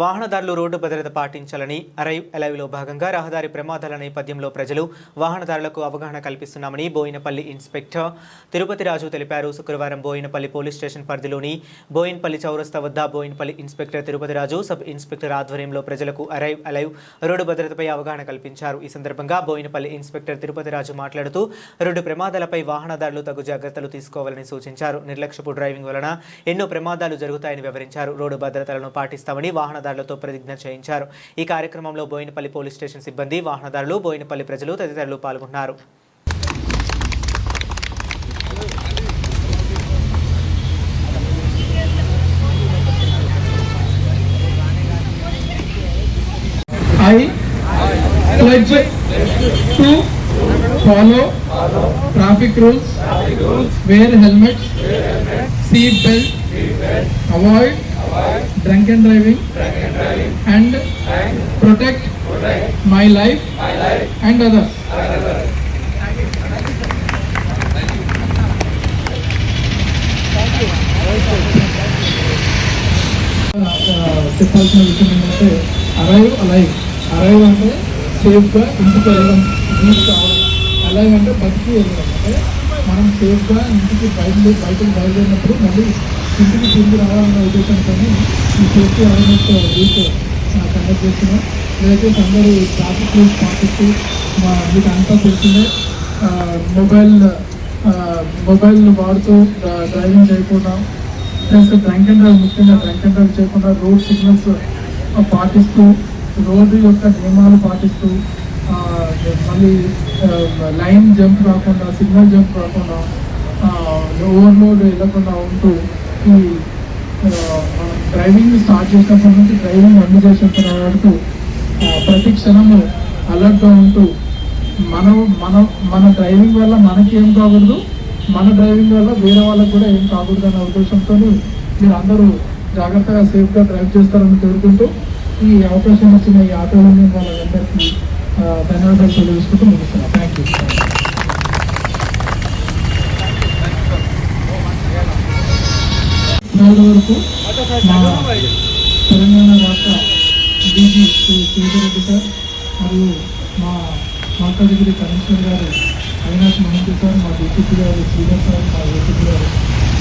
వాహనదారులు రోడ్డు భద్రత పాటించాలని అరైవ్ అలైవ్లో భాగంగా రహదారి ప్రమాదాల నేపథ్యంలో ప్రజలు వాహనదారులకు అవగాహన కల్పిస్తున్నామని బోయినపల్లి ఇన్స్పెక్టర్ తిరుపతి రాజు తెలిపారు. శుక్రవారం బోయినపల్లి పోలీస్ స్టేషన్ పరిధిలోని బోయినపల్లి చౌరస్తా వద్ద Boinapalli inspector Tirupati Raju sub inspector ఆధ్వర్యంలో ప్రజలకు అరైవ్ అలైవ్ రోడ్డు భద్రతపై అవగాహన కల్పించారు. ఈ సందర్భంగా బోయినపల్లి ఇన్స్పెక్టర్ తిరుపతి రాజు మాట్లాడుతూ రోడ్డు ప్రమాదాలపై వాహనదారులు తగు జాగ్రత్తలు తీసుకోవాలని సూచించారు. నిర్లక్ష్యపు డ్రైవింగ్ వలన ఎన్నో ప్రమాదాలు జరుగుతాయని వివరించారు. రోడ్డు భద్రతలను పాటిస్తామని వాహనదారులతో ప్రతిజ్ఞ చేయించారు. ఈ కార్యక్రమంలో బోయినపల్లి పోలీస్ స్టేషన్ సిబ్బంది వాహనదారులు బోయినపల్లి ప్రజలు తదితరులు పాల్గొన్నారు. I pledge to follow traffic rules, wear helmet, seat belt, avoid drunken driving, and protect my life and others. చెప్పాల్సిన విషయం ఏంటంటే అరైవ్ అలైవ్ అరైవ్ అంటే సేఫ్గా ఇంటికి వెళ్ళడం రీచ్ కావడం అలైవ్ అంటే బతికి వెళ్ళడం. అంటే మనం సేఫ్గా ఇంటికి బయలు బయటకు బయలుదేరినప్పుడు మళ్ళీ ఇంటికి తిరిగి రావాలన్న ఉద్దేశంతో ఈ సేఫ్టీ అవేర్నెస్ వీక్ కండక్ట్ చేస్తున్నాం దయచేసి అందరూ ట్రాఫిక్ రూల్స్ పాటిస్తూ మా మీకు అంతా తెలిసిందే. మొబైల్ మొబైల్ వాడుతూ డ్రైవింగ్ చేయకుండా ప్లస్ డ్రంక్ అండ్ డ్రైవ్ ముఖ్యంగా డ్రంక్ అండ్ డ్రైవ్ చేయకుండా రోడ్ సిగ్నల్స్ పాటిస్తూ రోడ్డు యొక్క నియమాలు పాటిస్తూ మళ్ళీ లైన్ జంప్ రాకుండా సిగ్నల్ జంప్ రాకుండా ఓవర్లోడ్ వెళ్ళకుండా ఉంటూ డ్రైవింగ్ స్టార్ట్ చేసినప్పటి నుంచి డ్రైవింగ్ అన్ని చేసేంత వరకు ప్రతి క్షణము అలర్ట్గా ఉంటూ మనం మన మన డ్రైవింగ్ వల్ల మనకి ఏం కాకూడదు మన డ్రైవింగ్ వల్ల వేరే వాళ్ళకి కూడా ఏం కాకూడదు అనే ఉద్దేశంతో మీరు అందరూ జాగ్రత్తగా సేఫ్గా డ్రైవ్ చేస్తారని కోరుకుంటూ ఈ అవకాశం వచ్చిన ఈ ఆటో వాళ్ళందరికీ ధన్యవాదాలు తెలియజేసుకుంటూ ముగిస్తున్నాను థ్యాంక్ యూ నాలుగు వరకు మా తెలంగాణ రాష్ట్ర డీజీ శ్రీ శ్రీధరెడ్డి సార్ మరియు మా మాతాగిరి కమిషనర్ గారు అవినాష్ మహంతి సార్ మా డిసిపి గారు శ్రీధర్ సార్ మా ఏసీపీ గారు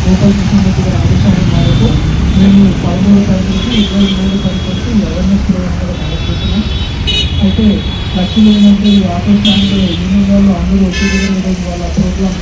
గోపాల్ కృష్ణ రెడ్డి గారి ఆదేశాల మేరకు మేము పదమూడు తారీఖు నుంచి ఇరవై మూడు తారీఖు వరకు ఈ అవేర్నెస్ ప్రోగ్రామ్ కూడా కండక్ట్ చేస్తున్నాం. అయితే లక్ష్మీ ఏంటంటే ఈ ఆటో స్టాండ్ యూనియన్ వాళ్ళు అందరూ వచ్చి ఈరోజు వాళ్ళ ప్రోగ్రామ్